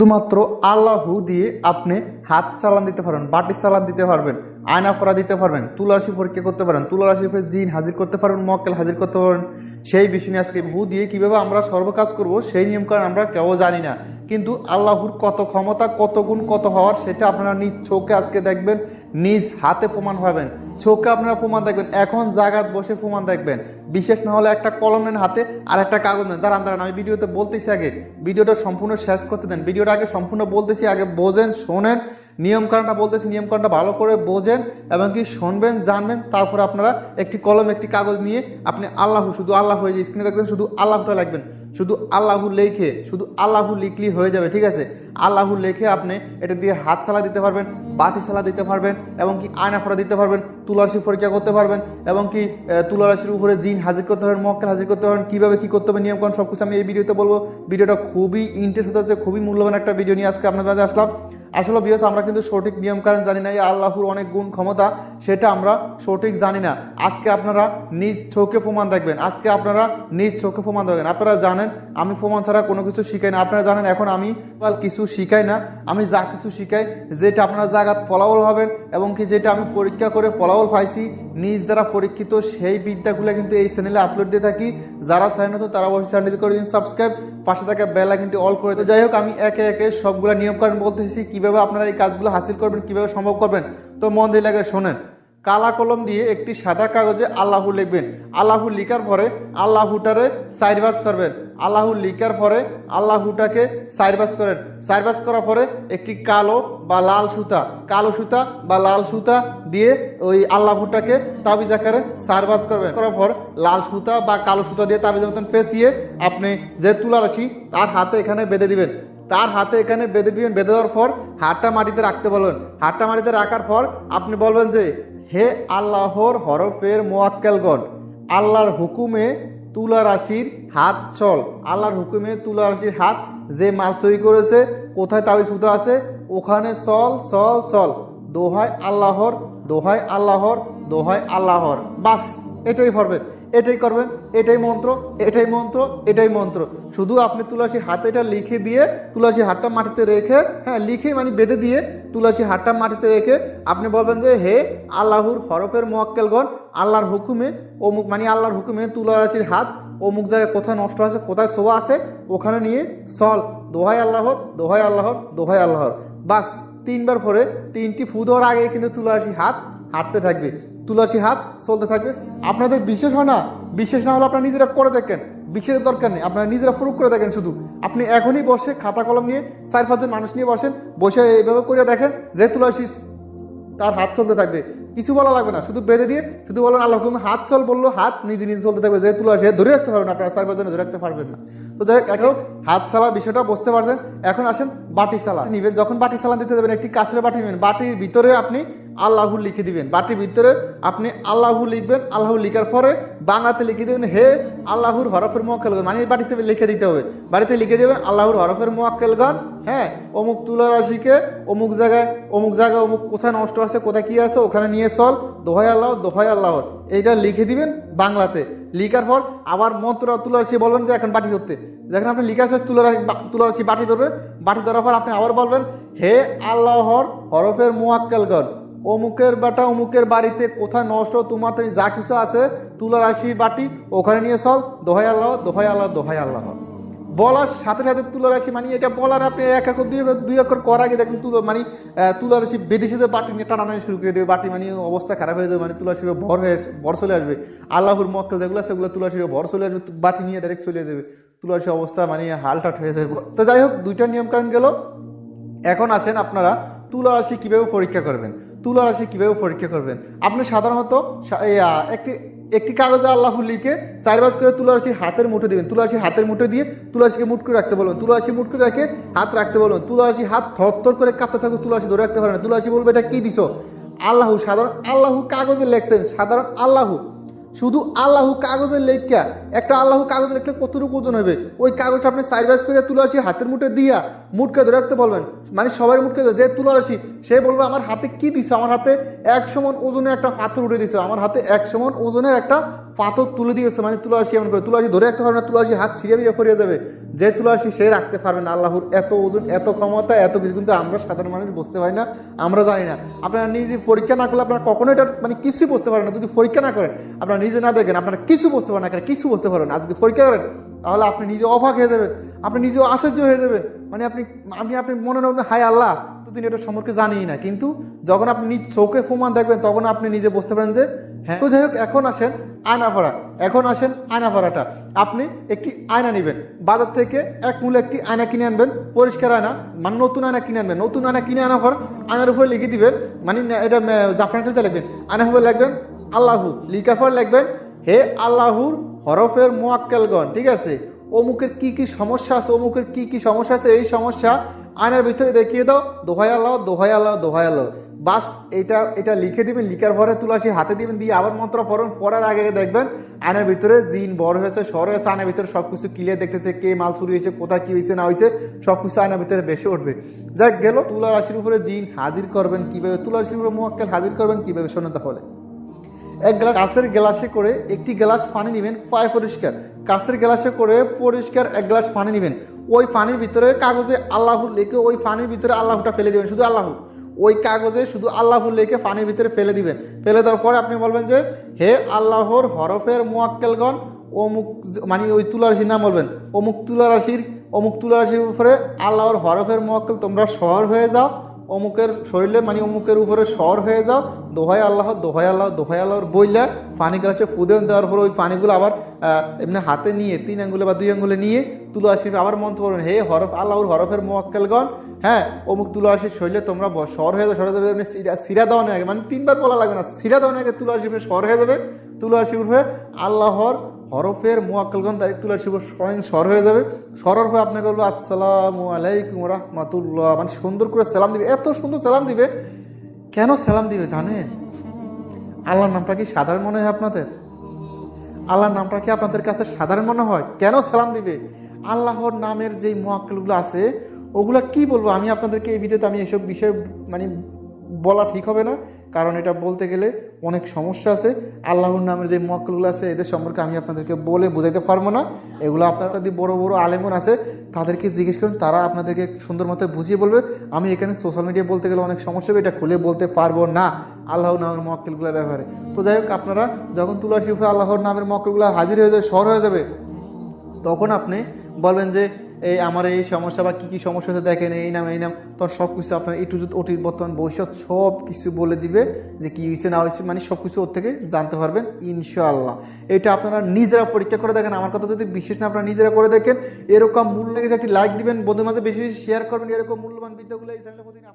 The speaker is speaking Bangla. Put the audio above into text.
শুধুমাত্র আল্লাহু দিয়ে আপনি হাত চালান দিতে পারবেন, বাটি চালান দিতে পারবেন, আয়না পরা দিতে পারবেন, তুলারাশি পরীক্ষা করতে পারেন, তুলারাশি জিন হাজির করতে পারবেন, মক্কেল হাজির করতে পারবেন, সেই বিষয় নিয়ে আজকে হু দিয়ে কীভাবে আমরা সর্বকাজ করব, সেই নিয়মকানুন আমরা কেউ জানি না। কিন্তু আল্লাহর কত ক্ষমতা, কত গুণ, কত হওয়ার সেটা আপনারা নিজ চোখে আজকে দেখবেন, নিজ হাতে প্রমাণ পাবেন। চোখে আপনারা প্রমাণ দেখবেন, এখন জাগাত বসে প্রমাণ দেখবেন। বিশেষ না হলে একটা কলম নেন হাতে আর একটা কাগজ নেন। দাঁড়ান দাঁড়ান, আমি ভিডিওতে বলতেছি আগে। ভিডিওটা সম্পূর্ণ শেষ করতে দেন। ভিডিওটা আগে সম্পূর্ণ বলতেছি, আগে বোঝেন, শোনেন। নিয়মকানুনটা বলতেছি, নিয়মকানুনটা ভালো করে বোঝেন এবং কি শুনবেন, জানবেন, তারপর আপনারা একটি কলম একটি কাগজ নিয়ে আপনি আল্লাহ, শুধু আল্লাহ হয়ে যে স্ক্রিনে দেখবেন শুধু আল্লাহটা লিখবেন, শুধু আল্লাহু লেখে, শুধু আল্লাহু লিখলি হয়ে যাবে, ঠিক আছে? আল্লাহু লেখে আপনি এটা দিয়ে হাত চালা দিতে পারবেন, বাটি চালা দিতে পারবেন এবং কি আয়না ফোড়া দিতে পারবেন তুলারাশি পরীক্ষা করতে পারবেন এবং কি তুলারাশির উপরে জিন হাজির করতে পারবেন, মক্কেল হাজির করতে পারবেন, কীভাবে কী করতে হবে, নিয়মকানুন সব কিছু আমি এই ভিডিওতে বলব। ভিডিওটা খুবই ইন্টারেস্ট হতে খুবই মূল্যবান একটা ভিডিও নিয়ে আজকে আপনাদের আসলাম। আসলে বিয়স আমরা কিন্তু সঠিক নিয়মকানুন জানি না, এই আল্লাহর অনেক গুণ ক্ষমতা, সেটা আমরা সঠিক জানি না। আজকে আপনারা নিজ চোখে প্রমাণ দেখবেন, আজকে আপনারা নিজ চোখে প্রমাণ দেখবেন। আপনারা জানেন, আমি প্রমাণ ছাড়া কোনো কিছু শিখাই না। আপনারা জানেন, এখন আমি কিছু শিখাই না। আমি যা কিছু শিখাই, যেটা আপনারা জায়গাত ফলাফল হবেন এবং কি যেটা আমি পরীক্ষা করে ফলাফল পাইছি নিজ দ্বারা পরীক্ষিত সেই বিদ্যাগুলো কিন্তু এই চ্যানেলে আপলোড দিয়ে থাকি। যারা চায় না তো তারা অবশ্যই চ্যানেলটি করে দিন সাবস্ক্রাইব পাশে থাকা বেল আইকনটি অল করে তো যাই হোক, আমি একে একে সবগুলো নিয়মকানুন বলতেছি, কীভাবে আপনারা এই কাজগুলো হাসিল করবেন, কীভাবে সম্ভব করবেন। তো মন দিয়ে লাগে শোনেন, কালা কলম দিয়ে একটি সাদা কাগজে আল্লাহু লিখবেন। আল্লাহু লিখার পরে আল্লাহুটারে সাইরবাস করবেন। আল্লাহু লিখার পরে আল্লাহুটাকে সাইরবাস করেন। সাইরবাস করার পরে একটি কালো বা লাল সুতা, কালো সুতা বা লাল সুতা দিয়ে ওই আল্লাহুটাকে তাবিজ আকারে সারবাস করবেন। করার পর লাল সুতা বা কালো সুতা দিয়ে তাবিজ মতন ফেসিয়ে আপনি যে তুলা রাশি তার হাতে এখানে বেঁধে দিবেন। তার হাতে এখানে বেঁধে দিবেন। বেঁধে দেওয়ার পর হাতটা মাটিতে রাখতে বলবেন। হাতটা মাটিতে রাখার পর আপনি বলবেন যে, হে আল্লাহর হরফের মোয়াক্কেলগণ আল্লাহর হুকুমে তুলা রাশির হাত চল। আল্লাহর হুকুমে তুলা রাশির হাত যে মাল চুরি করেছে, কোথায় তাবিজ সুতো আছে, ওখানে চল চল চল। দোহাই আল্লাহর দোহাই আল্লাহর দোহাই আল্লাহর। বাস, এটাই করবেন এটাই করবেন, এটাই মন্ত্র এটাই মন্ত্র এটাই মন্ত্র। শুধু আপনি তুলসী হাতে এটা লিখে দিয়ে তুলসী হাতটা মাটিতে রেখে হ্যাঁ লিখে মানে বেঁধে দিয়ে তুলসী হাটটা মাটিতে রেখে আপনি বলবেন যে, হে আল্লাহর হরফের মোয়াক্কেলগণ, আল্লাহর হুকুমে অমুক মানে আল্লাহর হুকুমে তুলারাশির হাত অমুক জায়গায় কোথায় নষ্ট আছে কোথায় শোয়া আছে, ওখানে নিয়ে সল দোহাই আল্লাহর দোহাই আল্লাহর দোহাই আল্লাহর। বাস, তিনবার পরে তিনটি ফু দেওয়ার আগে কিন্তু তুলারাশির হাত হাঁটতে থাকবে। তুলাসী হাত চলতে থাকবে আপনাদের বিশেষ হয় না? বিশেষ না হলে আপনারা নিজেরা করে দেখেন। বিশেষের দরকার নেই। আপনারা নিজেরা প্রুফ করে দেখেন শুধু। আপনি এখনই বসে খাতা কলম নিয়ে চার, পাঁচজন মানুষ নিয়ে বসেন, বসে এইভাবে করে দেখেন যে তুলাসী তার হাত চলতে থাকবে। কিছু বলা লাগবে না। শুধু বেঁধে দিয়ে শুধু বলেন, আল্লাহ হুকুম, হাত চল বলল, হাত নিজে নিজে চলতে থাকবে। যে তুলা সে ধরে রাখতে পারবেন আপনারা, চার, পাঁচজনে ধরে রাখতে পারবেন না। তো যাই হোক হাত চালার বিষয়টা বুঝতে পারছেন। এখন আসেন বাটি চালা নিবেন, যখন বাটি চালান দিতে যাবেন, একটি কাছের বাটি নেবেন। বাটির ভিতরে আপনি আল্লাহু লিখে দিবেন। বাটির ভিতরে আপনি আল্লাহু লিখবেন, আল্লাহু লিখার পরে বাংলাতে লিখে দেবেন, হে আল্লাহর হরফের মোয়াক্কেলগণ মানে বাড়িতে লিখে দিতে হবে। বাড়িতে লিখে দেবেন, আল্লাহর হরফের মোয়াক্কেলগণ হ্যাঁ অমুক তুলা রাশিকে অমুক জায়গায় অমুক জায়গায় অমুক কোথায় নষ্ট আছে, কোথায় কি আছে, ওখানে নিয়ে চল, দোহাই আল্লাহ, দোহাই আল্লাহর এইটা লিখে দিবেন বাংলাতে। লিখার পর আবার মন্ত্র তুলা রাশি বলবেন যে, এখন বাটি ধরতে। যখন আপনি লিখা শেষ তুলা তুলা রাশি বাটি ধরবে বাটি ধরার পর আপনি আবার বলবেন, হে আল্লাহর হরফের মোয়াক্কেলগণ অমুকের বাটা অমুকের বাড়িতে কোথায় নষ্ট তোমার তুমি যা কিছু আছে তুলা রাশির বাটি ওখানে নিয়ে চল দোহাই আল্লাহ দোহাই আল্লাহ দোহাই আল্লাহ। বলার সাথে সাথে তুলা রাশি মানে এটা বলার আপনি এক একর দুই একর দুই একর করার আগে দেখুন তুলো মানে আহ, তুলা রাশি বিদেশিতে বাটি নিয়ে টানানো শুরু করে দেবে বাটি মানে অবস্থা খারাপ হয়ে যাবে মানে তুলা রাশির ভর হয়ে ভর চলে আসবে। আল্লাহর মক্কেল যেগুলো সেগুলো তুলা রাশির ভর চলে আসবে বাটি নিয়ে ডাইরেক্ট চলে যাবে। তুলা অবস্থা মানে হালটাট হয়ে যাবে। তো যাই হোক দুইটা নিয়ম কারণ গেল। এখন আসেন আপনারা তুলা রাশি কীভাবে পরীক্ষা করবেন? তুলা রাশি কীভাবে পরীক্ষা করবেন? আপনি সাধারণত একটি একটি কাগজে আল্লাহ লিখে চারবাস করে তুলা রাশির হাতের মুঠে দিবেন। তুলা রাশি হাতের মুঠে দিয়ে তুলা রাশিকে মুট করে রাখতে বলবেন। তুলা রাশি মুট করে রাখে হাত রাখতে বলবেন। তুলা রাশি হাত থর করে কাঁপতে থাকবে তুলা রাশি ধরে রাখতে পারে না। তুলা রাশি বলবে, এটা কী দিছো? আল্লাহু সাধারণ, আল্লাহু কাগজে লেখছেন, সাধারণ আল্লাহু। শুধু আল্লাহ কাগজের লেখা। একটা আল্লাহ কাগজের লেখলে কতটুকু ওজন হবে? ওই কাগজটা আপনি সাইজ করে তুলে আসি, হাতের মুঠে দিয়া মুটকে ধরে রাখতে বলবেন। মানে সবাই মুটকে যে তুলে আসি, সে বলবে, আমার হাতে কি দিছে? আমার হাতে এক সমান ওজনের একটা পাথর উঠে দিছে। আমার হাতে এক সমান ওজনের একটা পাথর তুলে দিয়েছে মানে তুলাসী এমন করে। তুলাসী ধরে রাখতে পারবে না তুলাসী হাত ছিঁড়ে মিড়ে ফরিয়ে যাবে যে তুলাসী সে রাখতে পারবে না। আল্লাহর এত ওজন, এত ক্ষমতা, এত কিছু কিন্তু আমরা সাধারণ মানুষ বুঝতে পারি না, আমরা জানি না। আপনারা নিজে পরীক্ষা না করলে আপনারা কখনো এটা মানে কিছুই বুঝতে পারেন না। যদি পরীক্ষা না করেন, আপনারা নিজে না দেখেন, আপনারা কিছু বুঝতে পারেন না কেন কিছু বুঝতে পারেন আর যদি পরীক্ষা করেন, তাহলে আপনি নিজে অবাক হয়ে যাবেন। আপনি নিজেও আশ্চর্য হয়ে যাবেন। মানে আপনি আপনি আপনি মনে রাখবেন হায় আল্লাহ তো তিনি এটা সম্পর্কে জানিই না। কিন্তু যখন আপনি নিজ চোখে প্রমাণ দেখবেন, তখন আপনি নিজে বুঝতে পারেন যে হ্যাঁ। তো যাই হোক, এখন আসেন আয়না ভরা এখন আসেন আয়না ভরাটা আপনি একটি আয়না নেবেন। বাজার থেকে এক মূল্যে একটি আয়না কিনে আনবেন। পরিষ্কার আয়না মানে নতুন আয়না কিনে আনবেন। নতুন আয়না কিনে আনার পর আয়নার উপরে লিখে দিবেন মানে এটা জাফরানটাতে লিখবেন। আয়নার উপরে লিখবেন, আল্লাহু। লিখার লিখবেন, হে আল্লাহুর হরফের মোয়াক্কেলগণ। ঠিক আছে? অমুকের কি কি সমস্যা আছে? অমুকের কি কি সমস্যা আছে? এই সমস্যা আয়নার ভিতরে দেখিয়ে দাও, দোহাই আল্লাহ দোহাই আল্লাহ দোহাই আল্লাহ। বাস, এটা এটা লিখে দিবেন, লিখার পরে তুলাসী হাতে দিবেন, দিয়ে আবার মন্ত্র পড়ুন পড়ার আগে দেখবেন আয়নার ভিতরে জিন বড় হয়েছে, সর হয়েছে আয়নার ভিতরে সব কিছু ক্লিয়ার দেখতেছে, কে মাল চুরি হয়েছে, কোথায় কী হয়েছে, না হয়েছে সব কিছু আয়নার ভিতরে বেশি উঠবে। যাক, গেল তুলা রাশির উপরে জিন হাজির করবেন কীভাবে তুলা রাশির উপরে মোয়াক্কেল হাজির করবেন কীভাবে, শোনেন তাহলে। এক গ্লাস কাঁচের গ্লাসে করে একটি গ্লাস পানি নেবেন, পায়ে পরিষ্কার। কাঁচের গ্লাসে করে পরিষ্কার এক গ্লাস পানি নেবেন। ওই পানির ভিতরে কাগজে আল্লাহ লেখে ওই পানির ভিতরে আল্লাহটা ফেলে দেবেন, শুধু আল্লাহ ওই কাগজে শুধু আল্লাহ লেখে পানির ভিতরে ফেলে দিবেন। ফেলে দেওয়ার পরে আপনি বলবেন যে, হে আল্লাহর হরফের মোয়াক্কেলগণ, অমুক মানে ওই তুলারাশির নাম বলবেন। অমুক তুলারাশির অমুক তুলারাশির উপরে আল্লাহর হরফের মোয়াক্কেল তোমরা শহর হয়ে যাও। অমুকের শরীরে মানে অমুকের উপরে সর হয়ে যাও দোহাই আল্লাহ দোহাই আল্লাহ দোহাই আল্লাহর বইলা পানি গাছে ফুদেন দেওয়ার পর ওই পানিগুলো আবার এমনি হাতে নিয়ে, তিন আঙ্গুলে বা দুই আঙ্গুলে নিয়ে তুলো আসিফ আবার মন্ত্র করবেন হে হরফ, আল্লাহর হরফের মোয়াক্কেলগণ হ্যাঁ অমুক তুলো আসির শরীরে তোমরা সর হয়ে যাও, সর যাবে সিরা সিরা দেওয়া আগে মানে তিনবার বলা লাগবে না, সিরা দেওয়া আগে তুলো আসিফের সর হয়ে যাবে, তুলো উঠবে আল্লাহর হরফের মোয়াক্কেলগণ তারিখ তুলো আসিফ স্বয়ং সর হয়ে যাবে। সরার হয়ে আপনাকে বলব, আসসালামু আলাইকুম রহমাতুল্লাহ। মানে সুন্দর করে সালাম দিবে। এত সুন্দর সালাম দিবে। কেন সালাম দিবে জানেন? আল্লাহর নামটা কি সাধারণ মনে হয় আপনাদের? আল্লাহর নামটা কি আপনাদের কাছে সাধারণ মনে হয়? কেন সালাম দিবে? আল্লাহর নামের যেই মোয়াক্কেলগুলো আছে, ওগুলা কি বলব? আমি আপনাদেরকে এই ভিডিওতে আমি এসব বিষয়ে মানে বলা ঠিক হবে না, কারণ এটা বলতে গেলে অনেক সমস্যা আছে। আল্লাহর নামের যে মোয়াক্কেলগুলো আছে, এদের সম্পর্কে আমি আপনাদেরকে বলে বোঝাইতে পারব না। এগুলো আপনারা যদি বড় বড় আলেমন আছে, তাদেরকে জিজ্ঞেস করুন, তারা আপনাদেরকে সুন্দর মতো বুঝিয়ে বলবে। আমি এখানে সোশ্যাল মিডিয়া বলতে গেলে অনেক সমস্যা হবে, এটা খুলে বলতে পারব না আল্লাহর নামের মোয়াক্কেলগুলোর ব্যাপারে। তো যাই হোক, আপনারা যখন তুলার শিফে আল্লাহর নামের মোয়াক্কেলগুলো হাজির হয়ে যাবে সর হয়ে যাবে, তখন আপনি বলবেন যে এই আমার এই সমস্যা বা কী কী সমস্যা হচ্ছে দেখেন, এই নাম এই নাম। তখন সব কিছু আপনার একটু ওটি বর্তমান ভবিষ্যৎ সব কিছু বলে দিবে যে কী হয়েছে, না হয়েছে মানে সব কিছু ওর থেকে জানতে পারবেন, ইনশাআল্লাহ। এটা আপনারা নিজেরা পরীক্ষা করে দেখেন। আমার কথা যদি বিশেষ না আপনারা নিজেরা করে দেখেন, এরকম মূল্য লেগেছে একটি লাইক দিবেন বন্ধুর মাঝে বেশি বেশি শেয়ার করবেন, এরকম মূল্যবান বিদ্যাগুলো এই চ্যানেলের প্রতি